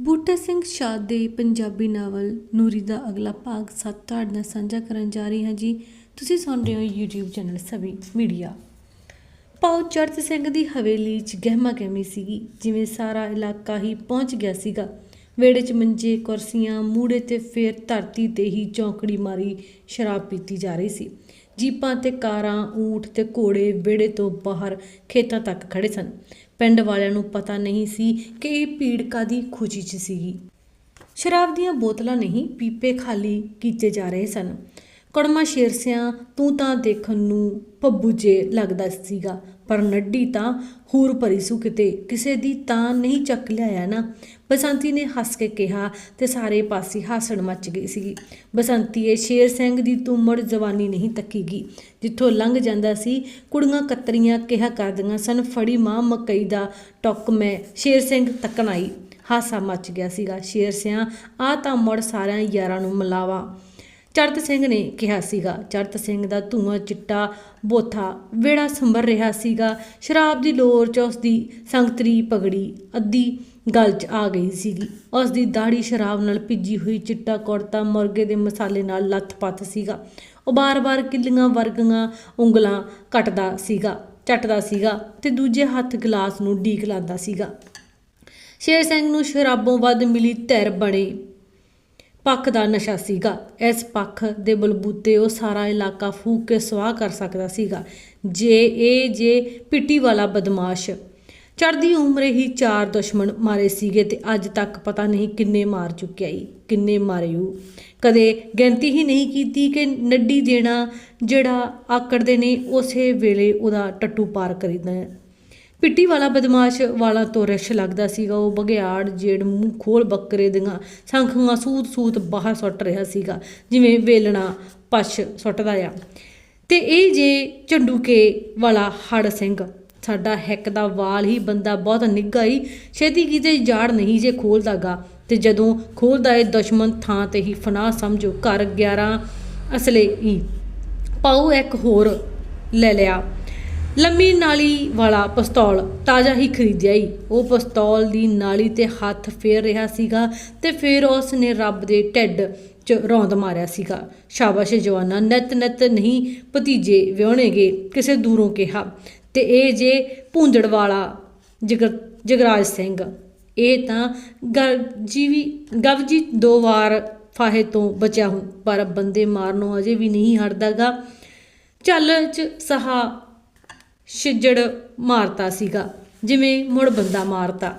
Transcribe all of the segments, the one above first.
ਬੂਟਾ ਸਿੰਘ ਸ਼ਾਹ ਦੇ ਪੰਜਾਬੀ ਨਾਵਲ ਨੂਰੀ ਦਾ ਅਗਲਾ ਭਾਗ ਸੱਤ ਤੁਹਾਡੇ ਨਾਲ ਸਾਂਝਾ ਕਰਨ ਜਾ ਰਹੀ ਹਾਂ ਜੀ। ਤੁਸੀਂ ਸੁਣ ਰਹੇ ਹੋ YouTube ਚੈਨਲ ਸਭੀ ਮੀਡੀਆ। ਪਾਉ ਚੜਤ ਸਿੰਘ ਦੀ ਹਵੇਲੀ 'ਚ ਗਹਿਮਾ ਗਹਿਮੀ ਸੀਗੀ। ਜਿਵੇਂ ਸਾਰਾ ਇਲਾਕਾ ਹੀ ਪਹੁੰਚ ਗਿਆ ਸੀਗਾ। ਵਿਹੜੇ 'ਚ ਮੰਜੇ, ਕੁਰਸੀਆਂ ਮੂੜੇ ਤੇ ਫੇਰ ਧਰਤੀ ਤੇ ਹੀ ਚੌਂਕੜੀ ਮਾਰੀ ਸ਼ਰਾਬ ਪੀਤੀ ਜਾ ਰਹੀ ਸੀ। ਜੀਪਾਂ ਤੇ ਕਾਰਾਂ, ਊਠ ਤੇ ਘੋੜੇ, ਵਿਹੜੇ ਤੋਂ ਬਾਹਰ ਖੇਤਾਂ ਤੱਕ ਖੜੇ ਸਨ। ਪਿੰਡ ਵਾਲਿਆਂ ਨੂੰ ਪਤਾ ਨਹੀਂ ਸੀ ਕਿ ਇਹ ਭੀੜ ਕਾਦੀ ਖੁਸ਼ੀ 'ਚ ਸੀਗੀ। ਸ਼ਰਾਬ ਦੀਆਂ ਬੋਤਲਾਂ ਨਹੀਂ, ਪੀਪੇ ਖਾਲੀ ਕੀਤੇ ਜਾ ਰਹੇ ਸਨ। ਕੜਮਾ ਸ਼ੇਰਸਿਆਂ, ਤੂੰ ਤਾਂ ਦੇਖਣ ਨੂੰ ਪੱਬੂ ਜੇ ਲੱਗਦਾ ਸੀਗਾ, ਪਰ ਨੱਡੀ ਤਾਂ ਹੂਰ ਭਰੀ ਸੁ ਕਿਤੇ ਕਿਸੇ ਦੀ ਤਾਂ ਨਹੀਂ ਚੱਕ ਲਿਆਇਆ ਨਾ। ਬਸੰਤੀ ਨੇ ਹੱਸ ਕੇ ਕਿਹਾ ਤੇ ਸਾਰੇ ਪਾਸੇ ਹਾਸਣ ਮੱਚ ਗਈ ਸੀਗੀ। ਬਸੰਤੀਏ ਸ਼ੇਰ ਸਿੰਘ ਦੀ ਤੁਮੜ ਜਵਾਨੀ ਨਹੀਂ ਤੱਕੀਗੀ। ਜਿੱਥੋਂ ਲੰਘ ਜਾਂਦਾ ਸੀ, ਕੁੜੀਆਂ ਕਤਰੀਆਂ ਕਿਹਾ ਕਰਦੀਆਂ ਸਨ, ਫੜੀ ਮਾਂ ਮਕਈ ਦਾ ਟੁੱਕ ਮੈਂ। ਸ਼ੇਰ ਸਿੰਘ ਤੱਕਣ ਆਈ। ਹਾਸਾ ਮੱਚ ਗਿਆ ਸੀਗਾ। ਸ਼ੇਰ ਸਿਆਂ, ਆ ਤਾਂ ਮੁੜ ਸਾਰਿਆਂ ਯਾਰਾਂ ਨੂੰ ਮਿਲਾਵਾ। ਚੜਤ ਸਿੰਘ ਨੇ ਕਿਹਾ ਸੀਗਾ। ਚੜਤ ਸਿੰਘ ਦਾ ਧੂਆਂ, ਚਿੱਟਾ, ਬੋਥਾ ਵੇੜਾ ਸੰਭਰ ਰਿਹਾ ਸੀਗਾ। ਸ਼ਰਾਬ ਦੀ ਲੋਰ ਚ ਉਸ ਦੀ ਸੰਗਤਰੀ ਪਗੜੀ ਅੱਧੀ ਗਲ ਚ ਆ ਗਈ ਸੀਗੀ। ਉਸ ਦੀ ਦਾੜੀ ਸ਼ਰਾਬ ਨਾਲ ਭਿੱਜੀ ਹੋਈ ਚਿੱਟਾ ਕੁੜਤਾ ਮੁਰਗੇ ਦੇ ਮਸਾਲੇ ਨਾਲ ਲੱਥ-ਪੱਥ ਸੀਗਾ। ਉਹ ਬਾਰ-ਬਾਰ ਕਿੱਲੀਆਂ ਵਰਗੀਆਂ ਉਂਗਲਾਂ ਕੱਟਦਾ ਸੀਗਾ, ਚੱਟਦਾ ਸੀਗਾ ਤੇ ਦੂਜੇ ਹੱਥ ਗਲਾਸ ਨੂੰ ਢੀਕ ਲਾਉਂਦਾ ਸੀਗਾ। ਸ਼ੇਰ ਸਿੰਘ ਨੂੰ ਸ਼ਰਾਬੋਂ ਵੱਧ ਮਿਲੀ ਧਿਰ ਬਣੇ। ਪੱਖ ਦਾ ਨਸ਼ਾ ਸੀਗਾ। ਇਸ ਪੱਖ ਦੇ ਬਲਬੂਤੇ ਉਹ ਸਾਰਾ ਇਲਾਕਾ ਫੂਕ ਕੇ ਸਵਾਹ ਕਰ ਸਕਦਾ ਸੀਗਾ। ਜੇ ਇਹ ਜੇ ਪਿੱਟੀ ਵਾਲਾ ਬਦਮਾਸ਼। ਚੜਦੀ ਉਮਰੇ ਹੀ ਚਾਰ ਦੁਸ਼ਮਣ ਮਾਰੇ ਸੀਗੇ ਤੇ ਅੱਜ ਤੱਕ ਪਤਾ ਨਹੀਂ ਕਿੰਨੇ ਮਾਰ ਚੁੱਕਿਆ ਈ, ਕਿੰਨੇ ਮਾਰੇ ਉਹ ਕਦੇ ਗਿਣਤੀ ਹੀ ਨਹੀਂ ਕੀਤੀ ਕਿ ਨੱਡੀ ਦੇਣਾ ਜਿਹੜਾ ਆਕੜਦੇ ਨੇ ਉਸੇ ਵੇਲੇ ਉਹਦਾ ਟੱਟੂ ਪਾਰ ਕਰੀਦਾ। ਪਿੱਟੀ ਵਾਲਾ ਬਦਮਾਸ਼ ਵਾਲਾ ਤੋਂ ਰਿਸ਼ ਲੱਗਦਾ ਸੀਗਾ। ਉਹ ਬਗਿਆੜ ਜੇੜ, ਮੂੰਹ ਖੋਲ ਬੱਕਰੇ ਦੀਆਂ ਸੰਖੀਆਂ ਸੂਤ ਸੂਤ ਬਾਹਰ ਸੁੱਟ ਰਿਹਾ ਸੀਗਾ, ਜਿਵੇਂ ਵੇਲਣਾ ਪਛ ਸੁੱਟਦਾ ਆ। ਤੇ ਇਹ ਜੇ ਝੰਡੂਕੇ ਵਾਲਾ ਹੜ ਸਿੰਘ, ਸਾਡਾ ਹਿੱਕ ਦਾ ਵਾਲ ਹੀ ਬੰਦਾ ਬਹੁਤ ਨਿੱਘਾ ਹੀ, ਛੇਤੀ ਕਿਤੇ ਜਾੜ ਨਹੀਂ ਜੇ ਖੋਲਦਾਗਾ। ਤੇ ਜਦੋਂ ਖੋਲਦਾ ਏ ਦੁਸ਼ਮਣ ਥਾਂ ਤੇ ਹੀ ਫਨਾ ਸਮਝੋ ਘਰ 11 ਅਸਲੇ ਹੀ ਪਾਉ ਇੱਕ ਹੋਰ ਲੈ ਲਿਆ। ਲੰਮੀ ਨਾਲੀ ਵਾਲਾ ਪਿਸਤੌਲ ਤਾਜ਼ਾ ਹੀ ਖਰੀਦਿਆ ਹੀ ਉਹ ਪਿਸਤੌਲ ਦੀ ਨਾਲੀ ਤੇ ਹੱਥ ਫੇਰ ਰਿਹਾ ਸੀਗਾ ਤੇ ਫਿਰ ਉਸ ਨੇ ਰੱਬ ਦੇ ਢਿੱਡ 'ਚ ਰੌਂਦ ਮਾਰਿਆ ਸੀਗਾ। ਸ਼ਾਬਾਸ਼ ਜਵਾਨਾ, ਨਿਤ ਨਿਤ ਨਹੀਂ ਭਤੀਜੇ ਵਿਆਹਣੇਗੇ, ਕਿਸੇ ਦੂਰੋਂ ਕਿਹਾ। ਤੇ ਇਹ ਜੇ ਭੂੰਦੜ ਵਾਲਾ ਜਗਰ, ਜਗਰਾਜ ਸਿੰਘ, ਇਹ ਤਾਂ ਗਰਜੀਵੀ ਗਵਜੀ ਦੋ ਵਾਰ ਫਾਹੇ ਤੋਂ ਬਚਿਆ ਹੁਣ, ਪਰ ਬੰਦੇ ਮਾਰਨੋਂ ਅਜੇ ਵੀ ਨਹੀਂ ਹਟਦਾਗਾ ਚੱਲ ਚ ਸਹਾ ਛਿੱਜੜ ਮਾਰਤਾ ਸੀਗਾ ਜਿਵੇਂ ਮੁੜ ਬੰਦਾ ਮਾਰਤਾ।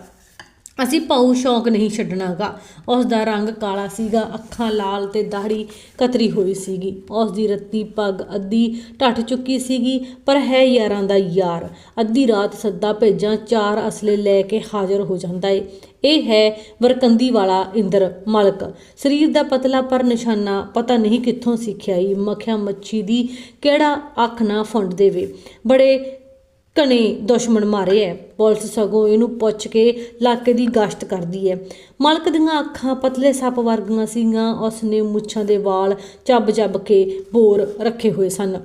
ਅਸੀਂ ਪਾਉ ਸ਼ੌਂਕ ਨਹੀਂ ਛੱਡਣਾਗਾ। ਉਸ ਦਾ ਰੰਗ ਕਾਲਾ ਸੀਗਾ, ਅੱਖਾਂ ਲਾਲ ਤੇ ਦਾੜੀ ਕਤਰੀ ਹੋਈ ਸੀਗੀ। ਉਸ ਦੀ ਰੱਤੀ ਪੱਗ ਅੱਧੀ ਟੱਟ ਚੁੱਕੀ ਸੀਗੀ, ਪਰ ਹੈ ਯਾਰਾਂ ਦਾ ਯਾਰ। ਅੱਧੀ ਰਾਤ ਸੱਦਾ ਭੇਜਾਂ, ਚਾਰ ਅਸਲੇ ਲੈ ਕੇ ਹਾਜ਼ਰ ਹੋ ਜਾਂਦਾ ਏ। ਇਹ ਹੈ ਵਰਕੰਦੀ ਵਾਲਾ ਇੰਦਰ ਮਲਕ। ਸਰੀਰ ਦਾ ਪਤਲਾ ਪਰ ਨਿਸ਼ਾਨਾ ਪਤਾ ਨਹੀਂ ਕਿੱਥੋਂ ਸਿੱਖਿਆ ਈ। ਮੱਖਿਆ ਮੱਛੀ ਦੀ ਕਿਹੜਾ ਅੱਖ ਨਾ ਫੁੰਡ ਦੇਵੇ। ਬੜੇ ਘਣੇ ਦੁਸ਼ਮਣ ਮਾਰੇ ਐ। ਪੁਲਿਸ ਸਗੋਂ ਇਹਨੂੰ ਪੁੱਛ ਕੇ ਇਲਾਕੇ ਦੀ ਗਸ਼ਤ ਕਰਦੀ ਐ। ਮਲਕ ਦੀਆਂ ਅੱਖਾਂ ਪਤਲੇ ਸੱਪ ਵਰਗੀਆਂ ਸੀਗੀਆਂ। ਉਸਨੇ ਮੁੱਛਾਂ ਦੇ ਵਾਲ ਚੱਬ-ਚੱਬ ਕੇ ਬੋਰ ਰੱਖੇ ਹੋਏ ਸਨ।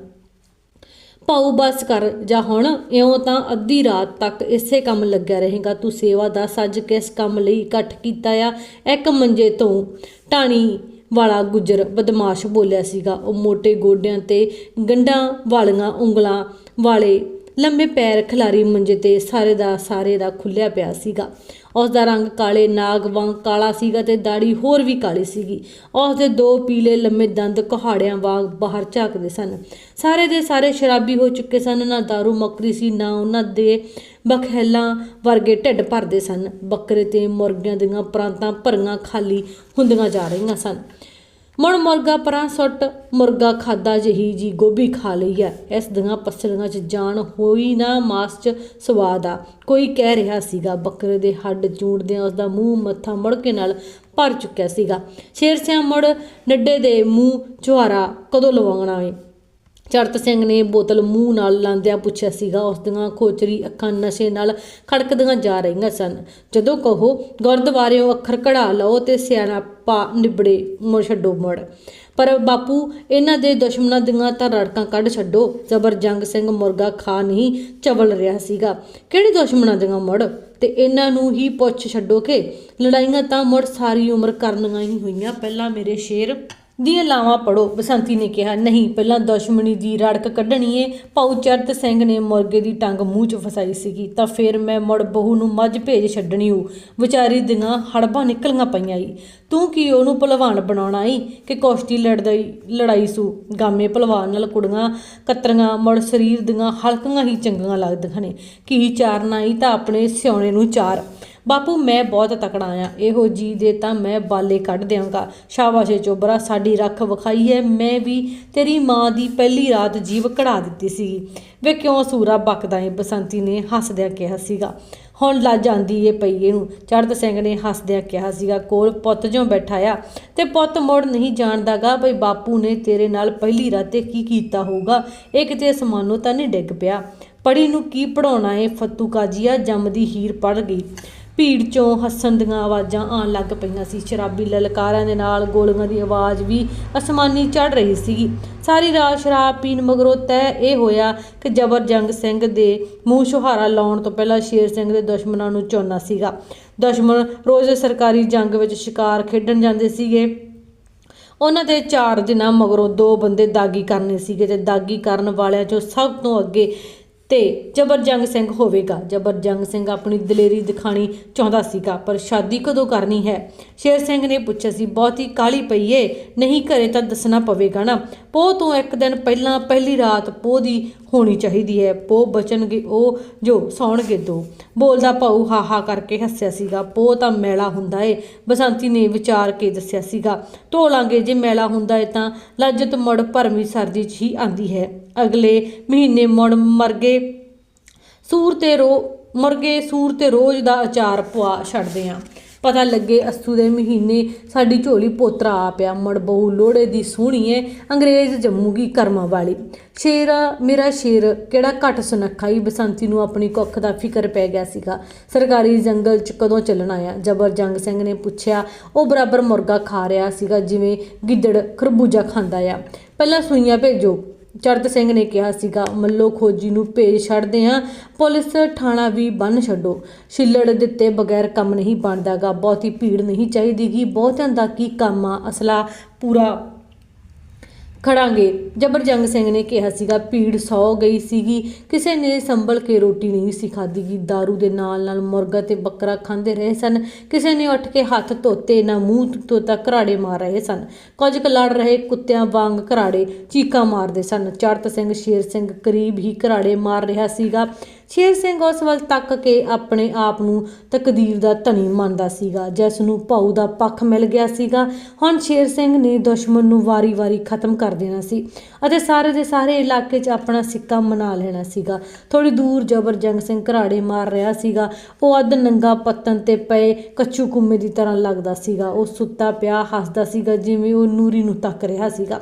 ਪਾਉ ਬਸ ਕਰ ਜਾ ਹੁਣ, ਇਉਂ ਤਾਂ ਅੱਧੀ ਰਾਤ ਤੱਕ ਇਸੇ ਕੰਮ ਲੱਗਿਆ ਰਹੇਗਾ। ਤੂੰ ਸੇਵਾ ਦਾ ਸੱਜ ਕਿਸ ਕੰਮ ਲਈ ਇਕੱਠ ਕੀਤਾ ਆ? ਇੱਕ ਮੰਜੇ ਤੋਂ ਟਾਣੀ ਵਾਲਾ ਗੁੱਜਰ ਬਦਮਾਸ਼ ਬੋਲਿਆ ਸੀਗਾ। ਉਹ ਮੋٹے ਗੋਡਿਆਂ ਤੇ ਗੰਢਾਂ ਵਾਲੀਆਂ ਉਂਗਲਾਂ ਵਾਲੇ ਲੰਮੇ ਪੈਰ ਖਿਲਾਰੀ ਮੰਜੇ ਤੇ ਸਾਰੇ ਦਾ ਸਾਰੇ ਦਾ ਖੁੱਲਿਆ ਪਿਆ ਸੀਗਾ। ਉਸ ਦਾ ਰੰਗ ਕਾਲੇ, ਨਾਗ ਵਾਂਗ ਕਾਲਾ ਸੀਗਾ ਤੇ ਦਾੜੀ ਹੋਰ ਵੀ ਕਾਲੀ ਸੀਗੀ। ਉਸ ਦੇ ਦੋ ਪੀਲੇ ਲੰਮੇ ਦੰਦ ਕੁਹਾੜਿਆਂ ਵਾਂਗ ਬਾਹਰ ਝਾਕਦੇ ਸਨ। ਸਾਰੇ ਦੇ ਸਾਰੇ ਸ਼ਰਾਬੀ ਹੋ ਚੁੱਕੇ ਸਨ। ਨਾ दारू ਮੱਕਰੀ ਸੀ, ਨਾ ਉਹਨਾਂ ਦੇ ਬਖੈਲਾਂ ਵਰਗੇ ਢਿੱਡ ਭਰਦੇ ਸਨ। ਬੱਕਰੇ ਤੇ ਮੁਰਗਿਆਂ ਦੀਆਂ ਪ੍ਰਾਂਤਾਂ ਭਰੀਆਂ ਖਾਲੀ ਹੁੰਦੀਆਂ ਜਾ ਰਹੀਆਂ ਸਨ। ਮਣ ਮੁਰਗਾ ਪਰਾਂ ਸੁੱਟ, ਮੁਰਗਾ ਖਾਦਾ ਜਹੀ ਜੀ ਗੋਭੀ ਖਾ ਲਈ ਐ ਇਸ ਦੀਆਂ ਪਸਲੀਆਂ 'ਚ ਜਾਣ ਹੋਈ ਨਾ ਮਾਸ 'ਚ ਸਵਾਦ ਆ। ਕੋਈ ਕਹਿ ਰਿਹਾ ਸੀਗਾ, ਬੱਕਰੇ ਦੇ ਹੱਡ ਚੂੰਡਦਿਆਂ ਉਸ ਦਾ ਮੂੰਹ ਮੱਥਾ ਮੁੜਕੇ ਨਾਲ ਭਰ ਚੁੱਕਿਆ ਸੀਗਾ। ਸ਼ੇਰ ਸਿਆ ਮੁੜ ਨੱਡੇ ਦੇ ਮੂੰਹ ਚੁਹਾਰਾ ਕਦੋਂ ਲਵਾਉਣਾ ਏ? ਚਰਤ ਸਿੰਘ ਨੇ ਬੋਤਲ ਮੂੰਹ ਨਾਲ ਲਾਂਦਿਆਂ ਪੁੱਛਿਆ ਸੀਗਾ, ਉਸ ਦੀਆਂ ਖੋਚਰੀ ਅੱਖਾਂ ਨਸ਼ੇ ਨਾਲ ਖੜਕਦੀਆਂ ਜਾ ਰਹੀਆਂ ਸਨ। ਜਦੋਂ ਕਹੋ ਗੁਰਦੁਆਰਿਓਂ ਅੱਖਰ ਕਢਾ ਲਓ ਤੇ ਸਿਆਣਾ ਪਾ ਨਿਬੜੇ ਮੁੜ ਛੱਡੋ ਮੁੜ। ਪਰ ਬਾਪੂ, ਇਹਨਾਂ ਦੇ ਦੁਸ਼ਮਣਾਂ ਦੀਆਂ ਤਾਂ ਰੜਕਾਂ ਕੱਢ ਛੱਡੋ। ਜ਼ਬਰ ਜੰਗ ਸਿੰਘ ਮੁਰਗਾ ਖਾ ਨਹੀਂ ਚਵਲ ਰਿਹਾ ਸੀਗਾ। ਕਿਹੜੇ ਦੁਸ਼ਮਣਾਂ ਦੀਆਂ ਮੁੜ? ਤੇ ਇਹਨਾਂ ਨੂੰ ਹੀ ਪੁੱਛ ਛੱਡੋ ਕਿ ਲੜਾਈਆਂ ਤਾਂ ਮੁੜ ਸਾਰੀ ਉਮਰ ਕਰਨੀਆਂ ਹੀ ਹੋਈਆਂ, ਪਹਿਲਾਂ ਮੇਰੇ ਸ਼ੇਰ ਦੀਆਂ ਲਾਵਾਂ ਪੜੋ ਬਸੰਤੀ ਨੇ ਕਿਹਾ, ਨਹੀਂ, ਪਹਿਲਾਂ ਦੁਸ਼ਮਣੀ ਦੀ ਰੜਕ ਕੱਢਣੀ ਏ। ਭਾਊ ਚਰਤ ਸਿੰਘ ਨੇ ਮੁਰਗੇ ਦੀ ਟੰਗ ਮੂੰਹ 'ਚ ਫਸਾਈ ਸੀਗੀ। ਤਾਂ ਫਿਰ ਮੈਂ ਮੁੜ ਬਹੂ ਨੂੰ ਮੱਝ ਭੇਜ ਛੱਡਣੀ ਓ ਵਿਚਾਰੀ ਦੀਆਂ ਹੜਬਾਂ ਨਿਕਲੀਆਂ ਪਈਆਂ ਈ। ਤੂੰ ਕੀ ਉਹਨੂੰ ਭਲਵਾਨ ਬਣਾਉਣਾ ਈ? ਕਿ ਕੁਸ਼ਤੀ ਲੜਦਈ ਲੜਾਈ ਸੂ। ਗਾਮੇ ਭਲਵਾਨ ਨਾਲ ਕੁੜੀਆਂ ਕਤਰੀਆਂ, ਮੁੜ ਸਰੀਰ ਦੀਆਂ ਹਲਕੀਆਂ ਹੀ ਚੰਗੀਆਂ ਲੱਗਦੀਆਂ ਨੇ। ਕੀ ਚਾਰਨਾ ਈ ਤਾਂ ਆਪਣੇ ਸਿਉਣੇ ਨੂੰ ਚਾਰ। ਬਾਪੂ, ਮੈਂ ਬਹੁਤ ਤਕੜਾ ਆ। ਇਹੋ ਜੀ ਦੇ ਤਾਂ ਮੈਂ ਬਾਲੇ ਕੱਢ ਦਿਆਂਗਾ। ਸ਼ਾਬਾਸ਼ੇ ਚੋਬਰਾ, ਸਾਡੀ ਰੱਖ ਵਿਖਾਈ ਹੈ ਮੈਂ ਵੀ ਤੇਰੀ ਮਾਂ ਦੀ ਪਹਿਲੀ ਰਾਤ ਜੀਵ ਕਢਾ ਦਿੱਤੀ ਸੀ ਵੇ ਕਿਉਂ ਸੂਰਾ ਬਕਦਾ ਏ? ਬਸੰਤੀ ਨੇ ਹੱਸਦਿਆਂ ਕਿਹਾ ਸੀਗਾ। ਹੁਣ ਲੱਜ ਆਂਦੀ ਏ ਪਈ ਇਹਨੂੰ। ਚੜ੍ਹਤ ਸਿੰਘ ਨੇ ਹੱਸਦਿਆਂ ਕਿਹਾ ਸੀਗਾ, ਕੋਲ ਪੁੱਤ ਜਿਉਂ ਬੈਠਾ ਆ, ਤੇ ਪੁੱਤ ਮੁੜ ਨਹੀਂ ਜਾਣਦਾਗਾ ਬਈ ਬਾਪੂ ਨੇ ਤੇਰੇ ਨਾਲ ਪਹਿਲੀ ਰਾਤੇ ਕੀ ਕੀਤਾ ਹੋਊਗਾ। ਇਹ ਕਿਤੇ ਸਮਾਨੋ ਤਾਂ ਨਹੀਂ ਡਿੱਗ ਪਿਆ। ਪੜੀ ਨੂੰ ਕੀ ਪੜਾਉਣਾ ਏ? ਫੱਤੂ ਕਾਜੀਆ ਜੰਮਦੀ ਹੀਰ ਪੜ ਗਈ। ਭੀੜ ਚੋਂ ਹੱਸਣ ਦੀਆਂ ਆਵਾਜ਼ਾਂ ਆਉਣ ਲੱਗ ਪਈਆਂ ਸੀ। ਸ਼ਰਾਬੀ ਲਲਕਾਰਾਂ ਦੇ ਨਾਲ ਗੋਲੀਆਂ ਦੀ ਆਵਾਜ਼ ਵੀ ਅਸਮਾਨੀ ਚੜ ਰਹੀ ਸੀਗੀ ਸਾਰੀ ਰਾਤ ਸ਼ਰਾਬ ਪੀਣ ਮਗਰੋਂ ਤੈਅ ਇਹ ਹੋਇਆ ਕਿ ਜਬਰ ਜੰਗ ਸਿੰਘ ਦੇ ਮੂੰਹ ਸੁਹਾਰਾ ਲਾਉਣ ਤੋਂ ਪਹਿਲਾਂ ਸ਼ੇਰ ਸਿੰਘ ਦੇ ਦੁਸ਼ਮਣਾਂ ਨੂੰ ਚੁਣਨਾ ਸੀਗਾ। ਦੁਸ਼ਮਣ ਰੋਜ਼ ਸਰਕਾਰੀ ਜੰਗ ਵਿੱਚ ਸ਼ਿਕਾਰ ਖੇਡਣ ਜਾਂਦੇ ਸੀਗੇ। ਉਹਨਾਂ ਦੇ ਚਾਰ ਦਿਨਾਂ ਮਗਰੋਂ ਦੋ ਬੰਦੇ ਦਾਗੀ ਕਰਨੇ ਸੀਗੇ ਤੇ ਦਾਗੀ ਕਰਨ ਵਾਲਿਆਂ ਚੋਂ ਸਭ ਤੋਂ ਅੱਗੇ ਤੇ ਜਬਰਜੰਗ ਸਿੰਘ ਹੋਵੇਗਾ। ਜਬਰਜੰਗ ਸਿੰਘ ਆਪਣੀ ਦਲੇਰੀ ਦਿਖਾਣੀ ਚਾਹੁੰਦਾ ਸੀਗਾ, ਪਰ ਸ਼ਾਦੀ ਕਦੋਂ ਕਰਨੀ ਹੈ? ਸ਼ੇਰ ਸਿੰਘ ਨੇ ਪੁੱਛਿਆ ਸੀ, ਬਹੁਤੀ ਕਾਲੀ ਪਈ ਏ? ਨਹੀਂ ਘਰੇ ਤਾਂ ਦੱਸਣਾ ਪਵੇਗਾ ਨਾ। ਪੋਹ ਤੋਂ ਇੱਕ ਦਿਨ ਪਹਿਲਾਂ ਪਹਿਲੀ ਰਾਤ ਪੋਹ ਦੀ ਹੋਣੀ ਚਾਹੀਦੀ ਹੈ। ਪੋਹ ਬਚਣਗੇ ਉਹ ਜੋ ਸੌਣਗੇ ਦੋ। ਬੋਲਦਾ ਭਾਊ ਹਾ ਕਰਕੇ ਹੱਸਿਆ ਸੀਗਾ, ਪੋਹ ਤਾਂ ਮੈਲਾ ਹੁੰਦਾ ਏ। ਬਸੰਤੀ ਨੇ ਵਿਚਾਰ ਕੇ ਦੱਸਿਆ ਸੀਗਾ, ਧੋ ਲਾਂਗੇ, ਜੇ ਮੈਲਾ ਹੁੰਦਾ ਏ ਤਾਂ ਲੱਜਤ ਮੁੜ ਭਰਮੀ ਸਰਦੀ 'ਚ ਹੀ ਆਂਦੀ ਹੈ। ਅਗਲੇ ਮਹੀਨੇ ਮੁੜ ਮਰਗੇ ਸੂਰ ਤੇ ਰੋ ਮਰਗੇ ਸੂਰ ਤੇ ਰੋਜ਼ ਦਾ ਅਚਾਰ ਪਵਾ ਛੱਡਦੇ ਆ। ਪਤਾ ਲੱਗੇ ਅਸੂ ਦੇ ਮਹੀਨੇ ਸਾਡੀ ਝੋਲੀ ਪੋਤਰਾ ਆ। ਪਿਆ ਮੜ ਬਹੂ ਲੋੜੇ ਦੀ ਸੋਹਣੀ ਏ, ਅੰਗਰੇਜ਼ ਜੰਮੂਗੀ ਕਰਮਾਂ ਵਾਲੀ। ਸ਼ੇਰ, ਮੇਰਾ ਸ਼ੇਰ, ਕਿਹੜਾ ਘੱਟ ਸੁਨੱਖਾ? ਹੀ ਬਸੰਤੀ ਨੂੰ ਆਪਣੀ ਕੁੱਖ ਦਾ ਫਿਕਰ ਪੈ ਗਿਆ ਸੀਗਾ। ਸਰਕਾਰੀ ਜੰਗਲ 'ਚ ਕਦੋਂ ਚੱਲਣਾ ਆ ਜਬਰ ਜੰਗ ਸਿੰਘ ਨੇ ਪੁੱਛਿਆ। ਉਹ ਬਰਾਬਰ ਮੁਰਗਾ ਖਾ ਰਿਹਾ ਸੀਗਾ, ਜਿਵੇਂ ਗਿੱਦੜ ਖਰਬੂਜਾ ਖਾਂਦਾ ਆ। ਪਹਿਲਾਂ ਸੂਈਆਂ ਭੇਜੋ। ਚੜਤ ਸਿੰਘ ਨੇ ਕਿਹਾ ਸੀਗਾ, ਮੱਲੋ ਖੋਜੀ ਨੂੰ ਭੇਜ ਛੱਡਦੇ ਆ, ਪੁਲਿਸ ਥਾਣਾ ਵੀ ਬੰਨ ਛੱਡੋ। ਛਿੱਲੜ ਦਿੱਤੇ ਬਗੈਰ ਕੰਮ ਨਹੀਂ ਬਣਦਾਗਾ ਬਹੁਤੀ ਭੀੜ ਨਹੀਂ ਚਾਹੀਦੀਗੀ ਬਹੁਤਿਆਂ ਦਾ ਕੀ ਕੰਮ ਆ? ਅਸਲਾ ਪੂਰਾ ਖੜਾਂਗੇ। ਜਬਰਜੰਗ ਸਿੰਘ ਨੇ ਕਿਹਾ ਸੀਗਾ, ਭੀੜ ਸੌ ਗਈ ਸੀਗੀ। ਕਿਸੇ ਨੇ ਸੰਭਲ ਕੇ ਰੋਟੀ ਨਹੀਂ ਸੀ ਖਾਧੀ ਖਾਧੀਗੀ दारू ਦੇ ਨਾਲ ਨਾਲ ਮੁਰਗਾ ਤੇ ਬੱਕਰਾ ਖਾਂਦੇ ਰਹੇ ਸਨ। ਕਿਸੇ ਨੇ ਉੱਠ ਕੇ ਹੱਥ ਧੋਤੇ, ਨਾ ਮੂੰਹ ਧੋਤਾ, ਘਰਾੜੇ ਮਾਰ ਰਹੇ ਸਨ। ਕੁਝ ਕੁ ਲੜ ਰਹੇ ਕੁੱਤਿਆਂ ਵਾਂਗ ਘਰਾੜੇ ਚੀਕਾਂ ਮਾਰਦੇ ਸਨ। ਚੜਤ ਸਿੰਘ, ਸ਼ੇਰ ਸਿੰਘ ਕਰੀਬ ਹੀ ਘਰਾੜੇ ਮਾਰ ਰਿਹਾ ਸੀਗਾ। ਸ਼ੇਰ ਸਿੰਘ ਉਸ ਵੱਲ ਤੱਕ ਕੇ ਆਪਣੇ ਆਪ ਨੂੰ ਤਕਦੀਰ ਦਾ ਧਨੀ ਮੰਨਦਾ ਸੀਗਾ, ਜਿਸ ਨੂੰ ਭਾਊ ਦਾ ਪੱਖ ਮਿਲ ਗਿਆ ਸੀਗਾ। ਹੁਣ ਸ਼ੇਰ ਸਿੰਘ ਨੇ ਦੁਸ਼ਮਣ ਨੂੰ ਵਾਰੀ-ਵਾਰੀ ਖਤਮ ਕਰ ਦੇਣਾ ਸੀ ਅਤੇ ਸਾਰੇ ਦੇ ਸਾਰੇ ਇਲਾਕੇ 'ਚ ਆਪਣਾ ਸਿੱਕਾ ਮਨਾ ਲੈਣਾ ਸੀਗਾ। ਥੋੜੀ ਦੂਰ ਜਬਰ ਜੰਗ ਸਿੰਘ ਘਰਾੜੇ ਮਾਰ ਰਿਹਾ ਸੀਗਾ। ਉਹ ਅੱਧ ਨੰਗਾ ਪੱਤਨ ਤੇ ਪਏ ਕੱਚੂ ਕੁੰਮੇ ਦੀ ਤਰ੍ਹਾਂ ਲੱਗਦਾ ਸੀਗਾ। ਉਹ ਸੁੱਤਾ ਪਿਆ, ਹੱਸਦਾ ਸੀਗਾ, ਜਿਵੇਂ ਉਹ ਨੂਰੀ ਨੂੰ ਤੱਕ ਰਿਹਾ ਸੀਗਾ।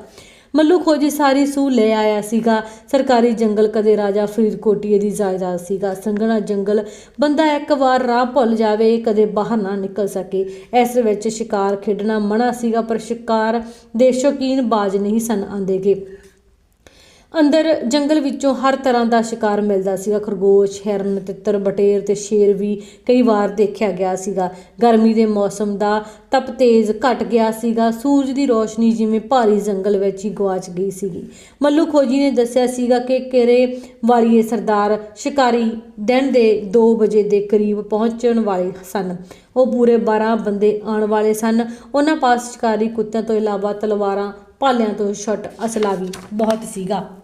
ਮੱਲੂ ਖੋਜੀ ਸਾਰੀ ਸੂ ਲੈ ਆਇਆ ਸੀਗਾ। ਸਰਕਾਰੀ ਜੰਗਲ ਕਦੇ ਰਾਜਾ ਫਰੀਦਕੋਟੀਏ ਦੀ ਜਾਇਦਾਦ ਸੀਗਾ। ਸੰਘਣਾ ਜੰਗਲ ਬੰਦਾ ਇੱਕ ਵਾਰ ਰਾਹ ਭੁੱਲ ਜਾਵੇ, ਕਦੇ ਬਾਹਰ ਨਾ ਨਿਕਲ ਸਕੇ। ਇਸ ਵਿੱਚ ਸ਼ਿਕਾਰ ਖੇਡਣਾ ਮਨਾ ਸੀਗਾ, ਪਰ ਸ਼ਿਕਾਰ ਦੇ ਸ਼ੌਕੀਨ ਬਾਜ ਨਹੀਂ ਸਨ ਆਂਦੇਗੇ ਅੰਦਰ ਜੰਗਲ ਵਿੱਚੋਂ ਹਰ ਤਰ੍ਹਾਂ ਦਾ ਸ਼ਿਕਾਰ ਮਿਲਦਾ ਸੀਗਾ। ਖਰਗੋਸ਼, ਹਿਰਨ, ਤਿੱਤਰ, ਬਟੇਰ ਤੇ ਸ਼ੇਰ ਵੀ ਕਈ ਵਾਰ ਦੇਖਿਆ ਗਿਆ ਸੀਗਾ। ਗਰਮੀ ਦੇ ਮੌਸਮ ਦਾ ਤਪ ਤੇਜ਼ ਘਟ ਗਿਆ ਸੀਗਾ। ਸੂਰਜ ਦੀ ਰੋਸ਼ਨੀ ਜਿਵੇਂ ਭਾਰੀ ਜੰਗਲ ਵਿੱਚ ਹੀ ਗਵਾਚ ਗਈ ਸੀਗੀ। ਮੱਲੂ ਖੋਜੀ ਨੇ ਦੱਸਿਆ ਸੀਗਾ ਕਿ ਕਿਰੇ ਵਾਲੀਏ ਸਰਦਾਰ ਸ਼ਿਕਾਰੀ ਦਿਨ ਦੇ 2 ਵਜੇ ਦੇ ਕਰੀਬ ਪਹੁੰਚਣ ਵਾਲੇ ਸਨ। ਉਹ ਪੂਰੇ 12 ਬੰਦੇ ਆਉਣ ਵਾਲੇ ਸਨ। ਉਹਨਾਂ ਪਾਸ ਸ਼ਿਕਾਰੀ ਕੁੱਤਿਆਂ ਤੋਂ ਇਲਾਵਾ ਤਲਵਾਰਾਂ ਭਾਲਿਆਂ ਤੋਂ ਛੁੱਟ ਅਸਲਾ ਵੀ ਬਹੁਤ ਸੀਗਾ।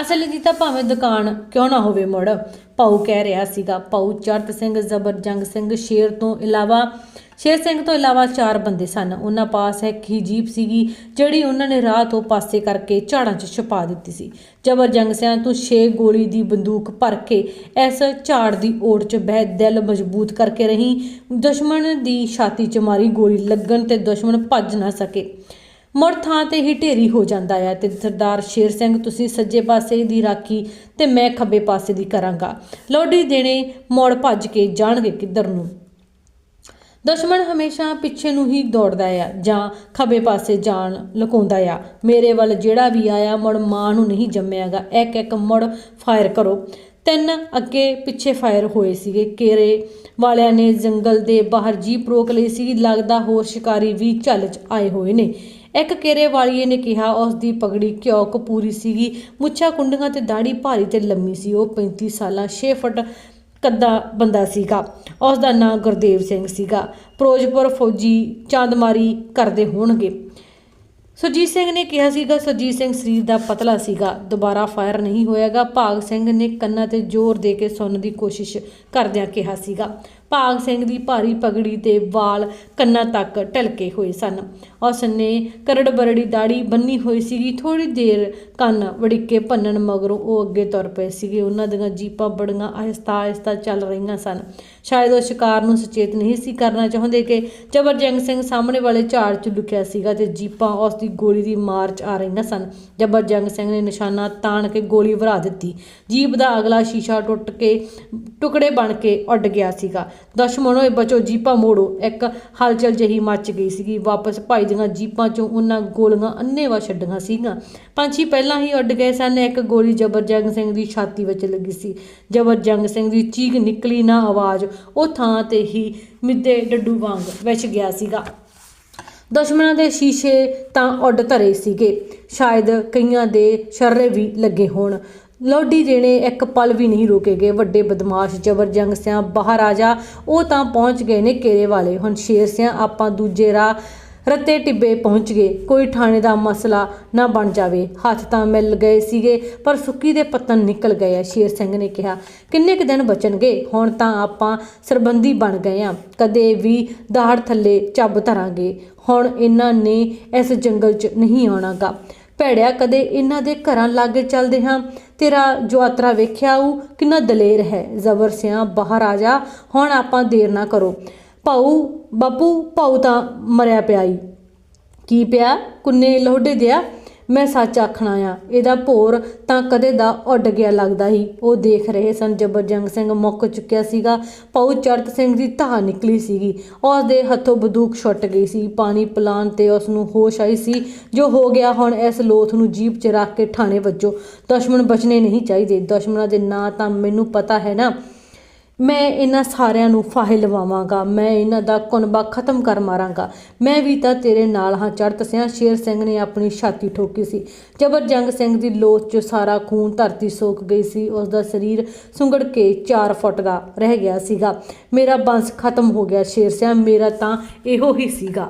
ਅਸਲ ਦੀ ਤਾਂ ਭਾਵੇਂ ਦੁਕਾਨ ਕਿਉਂ ਨਾ ਹੋਵੇ ਮੁੜ। ਪਾਉ ਕਹਿ ਰਿਹਾ ਸੀਗਾ ਪਾਉ ਚਰਤ ਸਿੰਘ ਜ਼ਬਰਜੰਗ ਸਿੰਘ ਸ਼ੇਰ ਤੋਂ ਇਲਾਵਾ, ਸ਼ੇਰ ਸਿੰਘ ਤੋਂ ਇਲਾਵਾ ਚਾਰ ਬੰਦੇ ਸਨ। ਉਹਨਾਂ ਪਾਸ ਇੱਕ ਹੀ ਜੀਪ ਸੀਗੀ, ਜਿਹੜੀ ਉਹਨਾਂ ਨੇ ਰਾਹ ਤੋਂ ਪਾਸੇ ਕਰਕੇ ਝਾੜਾਂ 'ਚ ਛੁਪਾ ਦਿੱਤੀ ਸੀ। ਜ਼ਬਰਜੰਗ ਸਿੰਘ ਤੋਂ ਛੇ ਗੋਲੀ ਦੀ ਬੰਦੂਕ ਭਰ ਕੇ ਇਸ ਝਾੜ ਦੀ ਓੜ 'ਚ ਬਹਿ ਦਿਲ ਮਜ਼ਬੂਤ ਕਰਕੇ ਰਹੀ। ਦੁਸ਼ਮਣ ਦੀ ਛਾਤੀ 'ਚ ਮਾਰੀ ਗੋਲੀ ਲੱਗਣ ਤੇ ਦੁਸ਼ਮਣ ਭੱਜ ਨਾ ਸਕੇ। ਮੁੜ ਥਾਂ ਤੇ ਹੀ ਢੇਰੀ ਹੋ ਜਾਂਦਾ ਹੈ ਤੇ ਸਰਦਾਰ ਸ਼ੇਰ ਸਿੰਘ, ਤੁਸੀਂ ਸੱਜੇ ਪਾਸੇ ਦੀ ਰਾਖੀ ਤੇ ਮੈਂ ਖੱਬੇ ਪਾਸੇ ਦੀ ਕਰਾਂਗਾ। ਲੋਡੀ ਦੇਣੇ ਮੋੜ ਭੱਜ ਕੇ ਜਾਣਗੇ ਕਿੱਧਰ ਨੂੰ। ਦੁਸ਼ਮਣ ਹਮੇਸ਼ਾ ਪਿੱਛੇ ਨੂੰ ਹੀ ਦੌੜਦਾ ਆ ਜਾਂ ਖੱਬੇ ਪਾਸੇ ਜਾਣ ਲੁਕਾਉਂਦਾ ਆ। ਮੇਰੇ ਵੱਲ ਜਿਹੜਾ ਵੀ ਆਇਆ, ਮੁੜ ਮਾਂ ਨੂੰ ਨਹੀਂ ਜੰਮਿਆਗਾ। ਇੱਕ ਇੱਕ ਮੁੜ ਫਾਇਰ ਕਰੋ। ਤਿੰਨ ਅੱਗੇ ਪਿੱਛੇ ਫਾਇਰ ਹੋਏ ਸੀਗੇ। ਕੇਰੇ ਵਾਲਿਆਂ ਨੇ ਜੰਗਲ ਦੇ ਬਾਹਰ ਜੀਪ ਰੋਕ ਲਈ ਸੀ। ਲੱਗਦਾ ਹੋਰ ਸ਼ਿਕਾਰੀ ਵੀ ਝੱਲ 'ਚ ਆਏ ਹੋਏ ਨੇ। ਇੱਕ ਕੇਰੇ ਵਾਲੀਏ ਨੇ ਕਿਹਾ, ਉਸ ਦੀ ਪਗੜੀ ਘਿਓ ਪੂਰੀ ਸੀਗੀ। ਮੁੱਛਾਂ, ਕੁੰਡੀਆਂ ਤੇ ਦਾੜੀ ਭਾਰੀ ਤੇ ਲੰਮੀ ਸੀ। ਉਹ 35 ਸਾਲਾਂ 6 ਫੁੱਟ ਕੱਦਾ ਬੰਦਾ ਸੀਗਾ। ਉਸ ਦਾ ਨਾਂ ਗੁਰਦੇਵ ਸਿੰਘ ਸੀਗਾ। ਫਿਰੋਜ਼ਪੁਰ ਫੌਜੀ ਚਾਂਦਮਾਰੀ ਕਰਦੇ ਹੋਣਗੇ। ਸੁਰਜੀਤ ਸਿੰਘ ਨੇ ਕਿਹਾ ਸੀਗਾ, ਸੁਰਜੀਤ ਸਿੰਘ ਸਰੀਰ ਦਾ ਪਤਲਾ ਸੀਗਾ। ਦੁਬਾਰਾ ਫਾਇਰ ਨਹੀਂ ਹੋਇਆਗਾ। ਭਾਗ ਸਿੰਘ ਨੇ ਕੰਨਾਂ ਤੇ ਜ਼ੋਰ ਦੇ ਕੇ ਸੁਣਨ ਦੀ ਕੋਸ਼ਿਸ਼ ਕਰਦਿਆਂ ਕਿਹਾ ਸੀਗਾ। ਭਾਗ ਸਿੰਘ ਦੀ ਭਾਰੀ ਪਗੜੀ ਤੇ ਵਾਲ ਕੰਨਾਂ ਤੱਕ ਢਲਕੇ ਹੋਏ ਸਨ। ਉਸ ਨੇ ਕਰੜ ਬਰੜੀ ਦਾੜੀ ਬੰਨੀ ਹੋਈ ਸੀਗੀ। ਥੋੜੀ ਦੇਰ ਕੰਨ ਵੜਿੱਕੇ ਭੰਨਣ ਮਗਰੋਂ ਉਹ ਅੱਗੇ ਤੁਰ ਪਏ ਸੀਗੇ। ਉਹਨਾਂ ਦੀਆਂ ਜੀਪਾਂ ਬੜੀਆਂ ਆਹਿਸਤਾ ਆਹਿਸਤਾ ਚੱਲ ਰਹੀਆਂ ਸਨ। ਸ਼ਾਇਦ ਉਹ ਸ਼ਿਕਾਰ ਨੂੰ ਸੁਚੇਤ ਨਹੀਂ ਸੀ ਕਰਨਾ ਚਾਹੁੰਦੇ ਕਿ ਜਬਰਜੰਗ ਸਿੰਘ ਸਾਹਮਣੇ ਵਾਲੇ ਝਾੜ 'ਚ ਲੁਕਿਆ ਸੀਗਾ ਤੇ ਜੀਪਾਂ ਉਸ ਦੀ ਗੋਲੀ ਦੀ ਮਾਰ 'ਚ ਆ ਰਹੀਆਂ ਸਨ। ਜਬਰਜੰਗ ਸਿੰਘ ਨੇ ਨਿਸ਼ਾਨਾ ਤਾਣ ਕੇ ਗੋਲੀ ਵਰਾ ਦਿੱਤੀ। ਜੀਪ ਦਾ ਅਗਲਾ ਸ਼ੀਸ਼ਾ ਟੁੱਟ ਕੇ, ਟੁਕੜੇ ਬਣ ਕੇ ਉੱਡ ਗਿਆ ਸੀਗਾ। ਦੁਸ਼ਮਣੋ ਇਹ ਬਚੋ, ਜੀਪਾਂ ਮੋੜੋ। ਇੱਕ ਹਲਚਲ ਜਹੀ ਮੱਚ ਗਈ ਸੀਗੀ। ਵਾਪਸ ਭਾਈ ਦੀਆਂ ਜੀਪਾਂ 'ਚੋਂ ਉਹਨਾਂ ਗੋਲੀਆਂ ਅੰਨੇਵਾ ਛੱਡੀਆਂ ਸੀਗੀਆਂ। ਪੰਛੀ ਪਹਿਲਾਂ ਹੀ ਉੱਡ ਗਏ ਸਨ। ਇੱਕ ਗੋਲੀ ਜਬਰਜੰਗ ਸਿੰਘ ਦੀ ਛਾਤੀ ਵਿੱਚ ਲੱਗੀ ਸੀ। ਜਬਰਜੰਗ ਸਿੰਘ ਦੀ ਚੀਖ ਨਿਕਲੀ ਨਾ ਆਵਾਜ਼। ਉਹ ਥਾਂ ਤੇ ਹੀ ਮਿੱਦੇ ਡੱਡੂ ਵਾਂਗ ਵਿੱਚ ਗਿਆ ਸੀਗਾ। ਦੁਸ਼ਮਣਾਂ ਦੇ ਸ਼ੀਸ਼ੇ ਤਾਂ ਉੱਡ ਧਰੇ ਸੀਗੇ। ਸ਼ਾਇਦ ਕਈਆਂ ਦੇ ਸ਼ਰਰੇ ਵੀ ਲੱਗੇ ਹੋਣ। ਲੋਡੀ ਦੇਣੇ ਇੱਕ ਪਲ ਵੀ ਨਹੀਂ ਰੁਕੇਗੇ ਵੱਡੇ ਬਦਮਾਸ਼ ਜਬਰ ਜੰਗ ਸਿਆਂ ਬਾਹਰ ਆ ਜਾ। ਉਹ ਤਾਂ ਪਹੁੰਚ ਗਏ ਨੇ ਕੇਰੇ ਵਾਲੇ। ਹੁਣ ਸ਼ੇਰ ਸਿਆਂ ਆਪਾਂ ਦੂਜੇ ਰਾਹ ਰੱਤੇ ਟਿੱਬੇ ਪਹੁੰਚ ਗਏ। ਕੋਈ ਥਾਣੇ ਦਾ ਮਸਲਾ ਨਾ ਬਣ ਜਾਵੇ। ਹੱਥ ਤਾਂ ਮਿਲ ਗਏ ਸੀਗੇ, ਪਰ ਸੁੱਕੀ ਦੇ ਪਤਨ ਨਿਕਲ ਗਏ ਆ, ਸ਼ੇਰ ਸਿੰਘ ਨੇ ਕਿਹਾ। ਕਿੰਨੇ ਕੁ ਦਿਨ ਬਚਣਗੇ? ਹੁਣ ਤਾਂ ਆਪਾਂ ਸਰਬੰਦੀ ਬਣ ਗਏ ਆ। ਕਦੇ ਵੀ ਦਾੜ ਥੱਲੇ ਚੱਬ ਧਰਾਂਗੇ। ਹੁਣ ਇਹਨਾਂ ਨੇ ਇਸ ਜੰਗਲ 'ਚ ਨਹੀਂ ਆਉਣਾਗਾ। ਭੈੜਿਆ ਕਦੇ ਇਹਨਾਂ ਦੇ ਘਰਾਂ ਲਾਗੇ ਚੱਲਦੇ ਹਾਂ। ਤੇਰਾ ਜੋ ਆਤਰਾ ਵੇਖਿਆ ਉਹ ਕਿੰਨਾ ਦਲੇਰ ਹੈ। ਜ਼ਬਰ ਸਿਆਂ ਬਾਹਰ ਆ ਜਾ, ਹੁਣ ਆਪਾਂ ਦੇਰ ਨਾ ਕਰੋ। ਭਾਊ, ਬਾਪੂ, ਭਾਊ ਤਾਂ ਮਰਿਆ ਪਿਆ ਈ। ਕੀ ਪਿਆ? ਕੁੰਨੇ ਲੋਹਡੇ ਦਿਆ? ਮੈਂ ਸੱਚ ਆਖਣਾ ਆ, ਇਹਦਾ ਭੋਰ ਤਾਂ ਕਦੇ ਦਾ ਉੱਡ ਗਿਆ ਲੱਗਦਾ ਹੀ ਉਹ ਦੇਖ ਰਹੇ ਸਨ ਜਬਰਜੰਗ ਸਿੰਘ ਮੁੱਕ ਚੁੱਕਿਆ ਸੀਗਾ ਪਾਉ ਚੜਤ ਸਿੰਘ ਦੀ ਧਾਹ ਨਿਕਲੀ ਸੀਗੀ। ਉਸ ਦੇ ਹੱਥੋਂ ਬੰਦੂਕ ਛੁੱਟ ਗਈ ਸੀ, ਪਾਣੀ ਪਲਾਨ ਤੇ ਉਸ ਨੂੰ ਹੋਸ਼ ਆਈ ਸੀ। ਜੋ ਹੋ ਗਿਆ ਹੁਣ ਇਸ ਲੋਥ ਨੂੰ ਜੀਪ 'ਚ ਰੱਖ ਕੇ ਠਾਣੇ ਵੱਜੋ। ਦੁਸ਼ਮਣ ਬਚਣੇ ਨਹੀਂ ਚਾਹੀਦੇ। ਦੁਸ਼ਮਣਾਂ ਦੇ ਨਾਂ ਤਾਂ ਮੈਨੂੰ ਪਤਾ ਹੈ ਨਾ। ਮੈਂ ਇਹਨਾਂ ਸਾਰਿਆਂ ਨੂੰ ਫਾਹੇ ਲਵਾਵਾਂਗਾ, ਮੈਂ ਇਹਨਾਂ ਦਾ ਕੁਨਬਾ ਖਤਮ ਕਰ ਮਾਰਾਂਗਾ। ਮੈਂ ਵੀ ਤਾਂ ਤੇਰੇ ਨਾਲ ਹਾਂ, ਚੜ੍ਹਤ ਸਿਆਂ, ਸ਼ੇਰ ਸਿੰਘ ਨੇ ਆਪਣੀ ਛਾਤੀ ਠੋਕੀ ਸੀ। ਜਬਰਜੰਗ ਸਿੰਘ ਦੀ ਲੋਥ 'ਚ ਸਾਰਾ ਖੂਨ ਧਰਤੀ ਸੋਕ ਗਈ ਸੀ ਉਸ ਦਾ ਸਰੀਰ ਸੁੰਗੜ ਕੇ 4 ਫੁੱਟ ਦਾ ਰਹਿ ਗਿਆ ਸੀਗਾ। ਮੇਰਾ ਬੰਸ ਖਤਮ ਹੋ ਗਿਆ, ਸ਼ੇਰ ਸਿਆਂ, ਮੇਰਾ ਤਾਂ ਇਹੋ ਹੀ ਸੀਗਾ।